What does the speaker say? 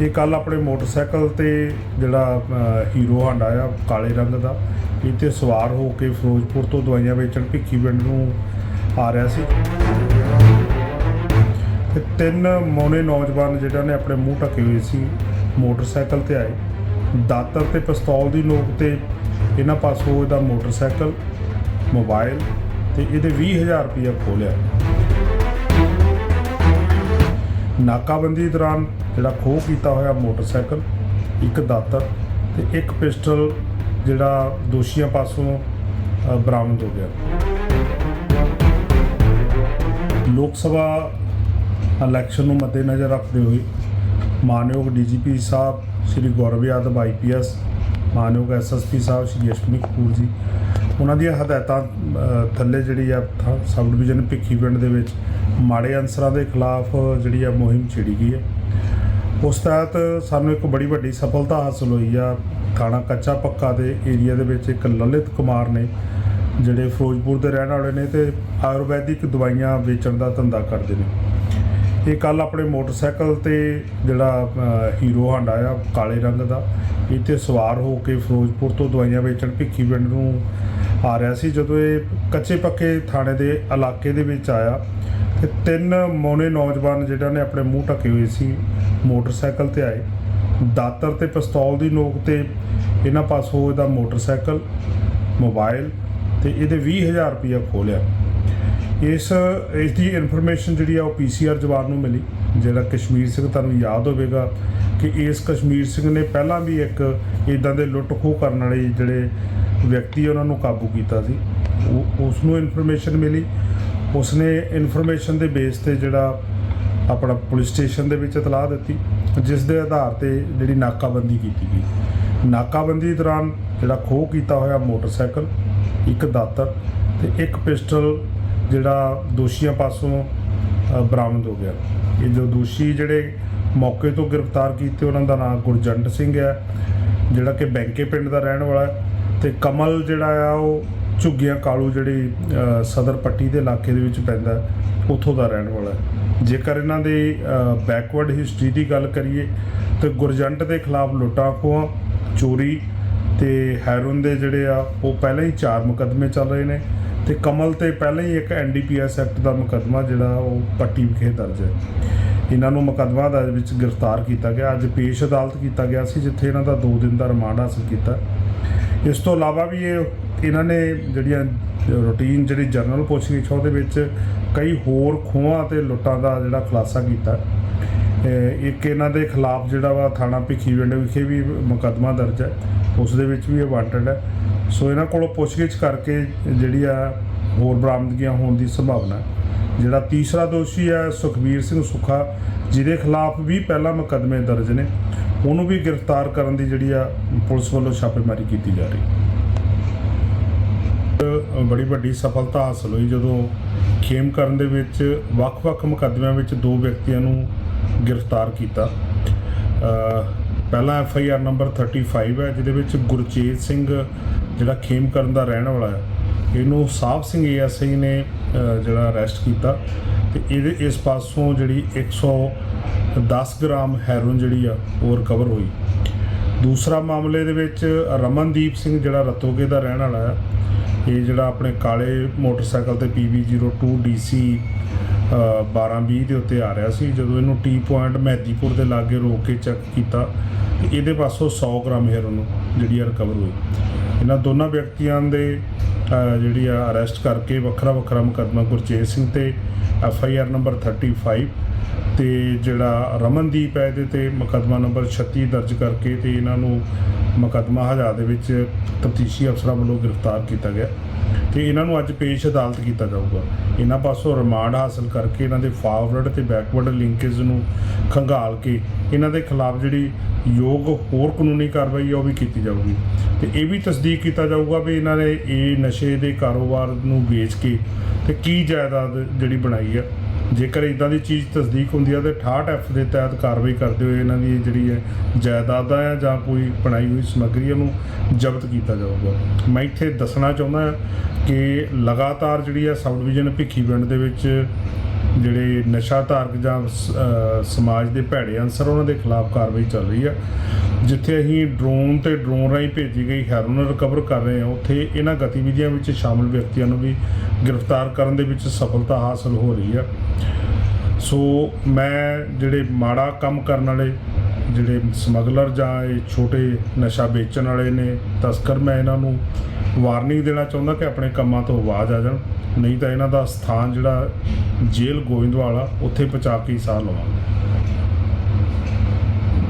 ਇਹ ਕੱਲ ਆਪਣੇ ਮੋਟਰਸਾਈਕਲ ਤੇ ਜਿਹੜਾ ਹੀਰੋ ਹਾਂਡਾ ਆ, ਕਾਲੇ ਰੰਗ ਦਾ ਇਹ ਤੇ ਸਵਾਰ ਹੋ ਕੇ ਫਿਰੋਜ਼ਪੁਰ ਤੋਂ ਦਵਾਈਆਂ ਵੇਚਣ ਭਿੱਖੀ ਪਿੰਡ ਨੂੰ ਆ ਰਿਹਾ ਸੀ। ਤੇ ਤਿੰਨ ਮੋਨੇ ਨੌਜਵਾਨ ਜਿਹੜਾ ਨੇ ਆਪਣੇ ਮੂੰਹ ਢੱਕੇ ਹੋਏ ਸੀ, ਮੋਟਰਸਾਈਕਲ ਤੇ ਆਏ। ਦਾਤਰ ਤੇ ਪਿਸਤੌਲ ਦੀ ਨੋਕ ਤੇ ਇਹਨਾਂ ਪਾਸੋਂ ਇਹਦਾ ਮੋਟਰਸਾਈਕਲ ਮੋਬਾਈਲ ਤੇ ਇਹਦੇ 20000 ਰੁਪਇਆ ਖੋਲਿਆ ਨਾਕਾਬੰਦੀ ਦੌਰਾਨ ਜਿਹੜਾ ਖੋਹ ਕੀਤਾ ਹੋਇਆ ਮੋਟਰਸਾਈਕਲ, ਇੱਕ ਦਾਤਰ ਤੇ ਇੱਕ ਪਿਸਟਲ ਜਿਹੜਾ ਦੋਸ਼ੀਆਂ ਪਾਸੋਂ ਬਰਾਮਦ ਹੋ ਗਿਆ। ਲੋਕ ਸਭਾ ਇਲੈਕਸ਼ਨ ਨੂੰ ਮੱਦੇਨਜ਼ਰ ਰੱਖਦੇ ਹੋਏ ਮਾਨਯੋਗ ਡੀਜੀਪੀ ਸਾਹਿਬ ਸ਼੍ਰੀ ਗੌਰਵ ਯਾਦਵ ਆਈਪੀਐਸ ਮਾਨਯੋਗ ਐਸਐਸਪੀ ਸਾਹਿਬ ਸ਼੍ਰੀ ਅਸ਼ਮੀ ਕਪੂਰ ਜੀ, ਉਹਨਾਂ ਦੀਆਂ ਹਦਾਇਤਾਂ ਥੱਲੇ ਜਿਹੜੀ ਆ, ਥ- ਸਬ ਡਿਵੀਜ਼ਨ ਭਿੱਖੀ ਪਿੰਡ ਦੇ ਵਿੱਚ ਮਾੜੇ ਅਨਸਰਾਂ ਦੇ ਖਿਲਾਫ ਜਿਹੜੀ ਆ ਮੁਹਿੰਮ ਛਿੜੀ ਗਈ ਹੈ। ਉਸ ਤਹਿਤ ਸਾਨੂੰ ਇੱਕ ਬੜੀ ਵੱਡੀ ਸਫਲਤਾ ਹਾਸਲ ਹੋਈ ਆ। ਥਾਣਾ ਕੱਚਾ ਪੱਕਾ ਦੇ ਏਰੀਆ ਦੇ ਵਿੱਚ ਇੱਕ ਲਲਿਤ ਕੁਮਾਰ ਨੇ ਜਿਹੜੇ ਫਿਰੋਜ਼ਪੁਰ ਦੇ ਰਹਿਣ ਵਾਲੇ ਨੇ ਤੇ ਆਯੁਰਵੈਦਿਕ ਦਵਾਈਆਂ ਵੇਚਣ ਦਾ ਧੰਦਾ ਕਰਦੇ ਨੇ। ਇਹ ਕੱਲ ਆਪਣੇ ਮੋਟਰਸਾਈਕਲ ਤੇ ਜਿਹੜਾ ਹੀਰੋ ਹਾਂਡਾ ਆ, ਕਾਲੇ ਰੰਗ ਦਾ ਇਹ ਤੇ ਸਵਾਰ ਹੋ ਕੇ ਫਿਰੋਜ਼ਪੁਰ ਤੋਂ ਦਵਾਈਆਂ ਵੇਚਣ ਭਿੱਖੀ ਪਿੰਡ ਨੂੰ ਆ ਰਿਹਾ ਸੀ। ਜਦੋਂ ਇਹ ਕੱਚੇ ਪੱਕੇ ਥਾਣੇ ਦੇ ਇਲਾਕੇ ਦੇ ਵਿੱਚ ਆਇਆ ਤੇ ਤਿੰਨ ਮੋਨੇ ਨੌਜਵਾਨ ਜਿਹੜਾ ਨੇ ਆਪਣੇ ਮੂੰਹ ਢੱਕੇ ਹੋਏ ਸੀ, ਮੋਟਰਸਾਈਕਲ ਤੇ ਆਏ। ਦਾਤਰ ਤੇ ਪਿਸਤੌਲ ਦੀ ਨੋਕ ਤੇ ਇਹਨਾਂ ਪਾਸੋਂ ਇਹਦਾ ਮੋਟਰਸਾਈਕਲ, ਮੋਬਾਈਲ ਤੇ ਇਹਦੇ 20000 ਰੁਪਇਆ ਖੋਲਿਆ। ਇਸ ਇਸ ਦੀ ਇਨਫੋਰਮੇਸ਼ਨ ਜਿਹੜੀ ਆ ਉਹ ਪੀਸੀਆਰ ਜਵਾਨ ਨੂੰ ਮਿਲੀ, ਜਿਹੜਾ ਕਸ਼ਮੀਰ ਸਿੰਘ ਤੁਹਾਨੂੰ ਯਾਦ ਹੋਵੇਗਾ ਕਿ ਇਸ ਕਸ਼ਮੀਰ ਸਿੰਘ ਨੇ ਪਹਿਲਾਂ ਵੀ ਇੱਕ ਇਦਾਂ ਦੇ ਲੁੱਟ ਖੋਹ ਕਰਨ ਵਾਲੇ ਜਿਹੜੇ ਵਿਅਕਤੀ ਉਹਨਾਂ ਨੂੰ ਕਾਬੂ ਕੀਤਾ ਸੀ। ਉਹ ਉਸ ਨੂੰ ਇਨਫੋਰਮੇਸ਼ਨ ਮਿਲੀ ਉਸਨੇ ਇਨਫੋਰਮੇਸ਼ਨ ਦੇ ਬੇਸ ਤੇ ਜਿਹੜਾ ਆਪਣਾ ਪੁਲਿਸ ਸਟੇਸ਼ਨ ਦੇ ਵਿੱਚ ਇਤਲਾਹ ਦਿੱਤੀ, ਜਿਸ ਦੇ ਆਧਾਰ ਤੇ ਜਿਹੜੀ ਨਾਕਾਬੰਦੀ ਕੀਤੀ ਗਈ। ਨਾਕਾਬੰਦੀ ਦੌਰਾਨ ਜਿਹੜਾ ਖੋਹ ਕੀਤਾ ਹੋਇਆ ਮੋਟਰਸਾਈਕਲ, ਇੱਕ ਦਾਤਰ ਤੇ ਇੱਕ ਪਿਸਟਲ ਜਿਹੜਾ ਦੋਸ਼ੀਆਂ ਪਾਸੋਂ ਬਰਾਮਦ ਹੋ ਗਿਆ। ਇਹ ਜੋ ਦੋਸ਼ੀ ਜਿਹੜੇ ਮੌਕੇ ਤੋਂ ਗ੍ਰਿਫਤਾਰ ਕੀਤੇ, ਉਹਨਾਂ ਦਾ ਨਾਮ ਗੁਰਜੰਟ ਸਿੰਘ ਹੈ, ਜਿਹੜਾ ਕਿ ਬੈਂਕੇ ਪਿੰਡ ਦਾ ਰਹਿਣ ਵਾਲਾ ਹੈ ਤੇ ਕਮਲ ਜਿਹੜਾ ਆ, ਉਹ ਝੁੱਗੀਆਂ ਕਾਲੂ ਜਿਹੜੀ ਸਦਰ ਪੱਟੀ ਦੇ ਇਲਾਕੇ ਦੇ ਵਿੱਚ ਪੈਂਦਾ ਹੈ, ਉੱਥੋਂ ਦਾ ਰਹਿਣ ਵਾਲਾ ਜੇਕਰ ਇਹਨਾਂ ਦੇ ਬੈਕਵਰਡ ਹਿਸਟਰੀ ਦੀ ਗੱਲ ਕਰੀਏ ਤੇ ਗੁਰਜੰਟ ਦੇ ਖਿਲਾਫ ਲੁੱਟਾਂ ਖੋਹਾਂ ਚੋਰੀ ਤੇ ਹੈਰੋਨ ਦੇ ਜਿਹੜੇ ਆ ਉਹ ਪਹਿਲਾਂ ਹੀ ਚਾਰ ਮੁਕੱਦਮੇ ਚੱਲ ਰਹੇ ਨੇ ਤੇ ਕਮਲ ਤੇ ਪਹਿਲਾਂ ਹੀ ਇੱਕ ਐਨਡੀਪੀਐਸ ਐਕਟ ਦਾ ਮੁਕੱਦਮਾ ਜਿਹੜਾ ਉਹ ਪੱਟੀ ਵਿਖੇ ਦਰਜ ਹੈ। ਇਹਨਾਂ ਨੂੰ ਮੁਕੱਦਮਾ ਦਾ ਵਿੱਚ ਗ੍ਰਿਫਤਾਰ ਕੀਤਾ ਗਿਆ। ਅੱਜ ਪੇਸ਼ ਅਦਾਲਤ ਕੀਤਾ ਗਿਆ ਸੀ, ਜਿੱਥੇ ਇਹਨਾਂ ਦਾ 2 ਦਿਨ ਦਾ ਰਿਮਾਂਡ ਹਾਸਲ ਕੀਤਾ। ਇਸ ਤੋਂ ਇਲਾਵਾ ਵੀ ਇਹ ਇਹਨਾਂ ਨੇ ਜਿਹੜੀਆਂ ਰੂਟੀਨ ਜਿਹੜੀ ਜਰਨਲ ਪੁੱਛਗਿੱਛ ਉਹਦੇ ਵਿੱਚ ਕਈ ਹੋਰ ਖੋਹਾਂ ਤੇ ਲੁੱਟਾਂ ਦਾ ਜਿਹੜਾ ਖੁਲਾਸਾ ਕੀਤਾ। ਇੱਕ ਇਹਨਾਂ ਦੇ ਖਿਲਾਫ ਜਿਹੜਾ ਵਾ ਥਾਣਾ ਭਿੱਖੀਵਿੰਡ ਵਿਖੇ ਵੀ ਮੁਕੱਦਮਾ ਦਰਜ ਹੈ। ਉਸ ਦੇ ਵਿੱਚ ਵੀ ਇਹ ਵਾਂਟਡ ਹੈ। ਸੋ ਇਹਨਾਂ ਕੋਲੋਂ ਪੁੱਛਗਿੱਛ ਕਰਕੇ ਜਿਹੜੀ ਆ ਹੋਰ ਬਰਾਮਦਗੀਆਂ ਹੋਣ ਦੀ ਸੰਭਾਵਨਾ ਹੈ। ਜਿਹੜਾ ਤੀਸਰਾ ਦੋਸ਼ੀ ਹੈ ਸੁਖਬੀਰ ਸਿੰਘ ਸੁੱਖਾ ਜਿਹਦੇ ਖਿਲਾਫ ਵੀ ਪਹਿਲਾਂ ਮੁਕੱਦਮੇ ਦਰਜ ਨੇ ਉਹਨੂੰ ਵੀ ਗ੍ਰਿਫਤਾਰ ਕਰਨ ਦੀ ਜਿਹੜੀ ਆ ਪੁਲਿਸ ਵੱਲੋਂ ਛਾਪੇਮਾਰੀ ਕੀਤੀ ਜਾ ਰਹੀ। ਬੜੀ ਵੱਡੀ ਸਫਲਤਾ ਹਾਸਲ ਹੋਈ ਜਦੋਂ ਖੇਮ ਕਰਨ ਦੇ ਵਿੱਚ ਵੱਖ-ਵੱਖ ਮੁਕੱਦਮਿਆਂ ਵਿੱਚ ਦੋ ਵਿਅਕਤੀਆਂ ਨੂੰ ਗ੍ਰਿਫਤਾਰ ਕੀਤਾ। ਅ, ਪਹਿਲਾ ਐਫ ਆਈ ਆਰ ਨੰਬਰ 35 ਹੈ ਜਿਹਦੇ ਵਿੱਚ ਗੁਰਚੇਤ ਸਿੰਘ ਜਿਹੜਾ ਖੇਮ ਕਰਨ ਦਾ ਰਹਿਣ ਵਾਲਾ ਹੈ ਇਹਨੂੰ ਸਾਹਿਬ ਸਿੰਘ ਏਐਸਆਈ ਨੇ ਜਿਹੜਾ ਅਰੈਸਟ ਕੀਤਾ ਤੇ ਇਹਦੇ ਇਸ ਪਾਸੋਂ ਜਿਹੜੀ 110 ਗ੍ਰਾਮ ਹੈਰੋਇਨ ਜਿਹੜੀ ਆ, ਉਹ ਰਿਕਵਰ ਹੋਈ। ਦੂਸਰਾ ਮਾਮਲੇ ਦੇ ਵਿੱਚ ਰਮਨਦੀਪ ਸਿੰਘ ਜਿਹੜਾ ਰਤੋਗੇ ਦਾ ਰਹਿਣ ਵਾਲਾ ਹੈ ਇਹ ਜਿਹੜਾ ਆਪਣੇ ਕਾਲੇ ਮੋਟਰਸਾਈਕਲ ਤੇ PB02 DC 1220 ਦੇ ਉੱਤੇ ਆ ਰਿਹਾ ਸੀ। ਜਦੋਂ ਇਹਨੂੰ ਟੀ ਪੁਆਇੰਟ ਮਹਿਦੀਪੁਰ ਦੇ ਲਾਗੇ ਰੋਕ ਕੇ ਚੈੱਕ ਕੀਤਾ, ਤੇ ਇਹਦੇ ਪਾਸੋਂ 100 ਗ੍ਰਾਮ ਹੈਰੋਨ ਜਿਹੜੀ ਆ ਰਿਕਵਰ ਹੋਈ। ਇਹਨਾਂ ਦੋਨਾਂ ਵਿਅਕਤੀਆਂ ਦੇ ਜਿਹੜੀ ਆ ਅਰੈਸਟ ਕਰਕੇ ਵੱਖਰਾ ਵੱਖਰਾ ਮੁਕੱਦਮਾ ਗੁਰਚੇਤ ਸਿੰਘ ਤੇ ਐਫ ਆਈ ਆਰ ਨੰਬਰ 35 ਤੇ ਜਿਹੜਾ ਰਮਨਦੀਪ ਹੈ ਇਹਦੇ ਤੇ ਮੁਕੱਦਮਾ ਨੰਬਰ 36 ਦਰਜ ਕਰਕੇ ਤੇ ਇਹਨਾਂ ਨੂੰ ਮੁਕੱਦਮਾ ਹਜਾ ਦੇ ਵਿੱਚ ਤਫਤੀਸ਼ੀ ਅਫਸਰਾਂ ਵੱਲੋਂ ਗ੍ਰਿਫਤਾਰ ਕੀਤਾ ਗਿਆ। ਤੇ ਇਹਨਾਂ ਨੂੰ ਅੱਜ ਪੇਸ਼ ਅਦਾਲਤ ਕੀਤਾ ਜਾਊਗਾ। ਇਹਨਾਂ ਪਾਸੋਂ ਰਿਮਾਂਡ ਹਾਸਲ ਕਰਕੇ ਇਹਨਾਂ ਦੇ ਫਾਰਵਰਡ ਤੇ ਬੈਕਵਰਡ ਲਿੰਕੇਜ ਨੂੰ ਖੰਗਾਲ ਕੇ ਇਹਨਾਂ ਦੇ ਖਿਲਾਫ ਜਿਹੜੀ ਯੋਗ ਹੋਰ ਕਾਨੂੰਨੀ ਕਾਰਵਾਈ ਹੈ ਉਹ ਵੀ ਕੀਤੀ ਜਾਊਗੀ। ਤੇ ਇਹ ਵੀ ਤਸਦੀਕ ਕੀਤਾ ਜਾਊਗਾ ਵੀ ਇਹਨਾਂ ਨੇ ਇਹ ਨਸ਼ੇ ਦੇ ਕਾਰੋਬਾਰ ਨੂੰ ਵੇਚ ਕੇ ਤੇ ਕੀ ਜਾਇਦਾਦ ਜਿਹੜੀ ਬਣਾਈ ਹੈ ਜੇਕਰ ਇਦਾਂ ਦੀ ਚੀਜ਼ ਤਸਦੀਕ ਹੁੰਦੀ ਹੈ ਤਾਂ 68 ਐਫ ਦੇ ਤਹਿਤ ਕਾਰਵਾਈ ਕਰਦੇ ਹੋਏ ਇਹਨਾਂ ਦੀ ਜਿਹੜੀ ਹੈ ਜਾਇਦਾਦਾਂ ਹੈ ਜਾਂ ਕੋਈ ਬਣਾਈ ਹੋਈ ਸਮੱਗਰੀ ਨੂੰ ਜ਼ਬਤ ਕੀਤਾ ਜਾਊਗਾ। ਮੈਂ ਇੱਥੇ ਦੱਸਣਾ ਚਾਹੁੰਦਾ ਹਾਂ ਕਿ ਲਗਾਤਾਰ ਜਿਹੜੀ ਹੈ ਸਬ ਡਿਵੀਜ਼ਨ ਭਿੱਖੀ ਪਿੰਡ ਦੇ ਵਿੱਚ ਜਿਹੜੇ ਨਸ਼ਾ ਧਾਰਕ ਜਾਂ ਸਮਾਜ ਦੇ ਭੈੜੇ ਅਨਸਰ ਉਹਨਾਂ ਦੇ ਖਿਲਾਫ ਕਾਰਵਾਈ ਚੱਲ ਰਹੀ ਆ ਜਿੱਥੇ ਅਸੀਂ ਡਰੋਨ ਤੇ ਡਰੋਨ ਰਾਹੀਂ ਭੇਜੀ ਗਈ ਹੈਰੋਨ ਰਿਕਵਰ ਕਰ ਰਹੇ ਹਾਂ, ਉੱਥੇ ਇਹਨਾਂ ਗਤੀਵਿਧੀਆਂ ਵਿੱਚ ਸ਼ਾਮਲ ਵਿਅਕਤੀਆਂ ਨੂੰ ਵੀ ਗ੍ਰਿਫਤਾਰ ਕਰਨ ਦੇ ਵਿੱਚ ਸਫਲਤਾ ਹਾਸਲ ਹੋ ਰਹੀ ਆ ਸੋ ਮੈਂ ਜਿਹੜੇ ਮਾੜਾ ਕੰਮ ਕਰਨ ਵਾਲੇ, ਜਿਹੜੇ ਸਮਗਲਰ ਜਾਂ ਇਹ ਛੋਟੇ ਨਸ਼ਾ ਵੇਚਣ ਵਾਲੇ ਨੇ, ਤਸਕਰ ਮੈਂ ਇਹਨਾਂ ਨੂੰ ਵਾਰਨਿੰਗ ਦੇਣਾ ਚਾਹੁੰਦਾ ਕਿ ਆਪਣੇ ਕੰਮਾਂ ਤੋਂ ਆਵਾਜ਼ ਆ ਜਾਣ। ਨਹੀਂ ਤਾਂ ਇਹਨਾਂ ਦਾ ਸਥਾਨ ਜਿਹੜਾ ਜੇਲ੍ਹ ਗੋਇੰਦਵਾਲ ਆ, ਉੱਥੇ ਪਹੁੰਚਾ ਕੇ ਹੀ ਸਾਹ ਲਵਾਂਗੇ।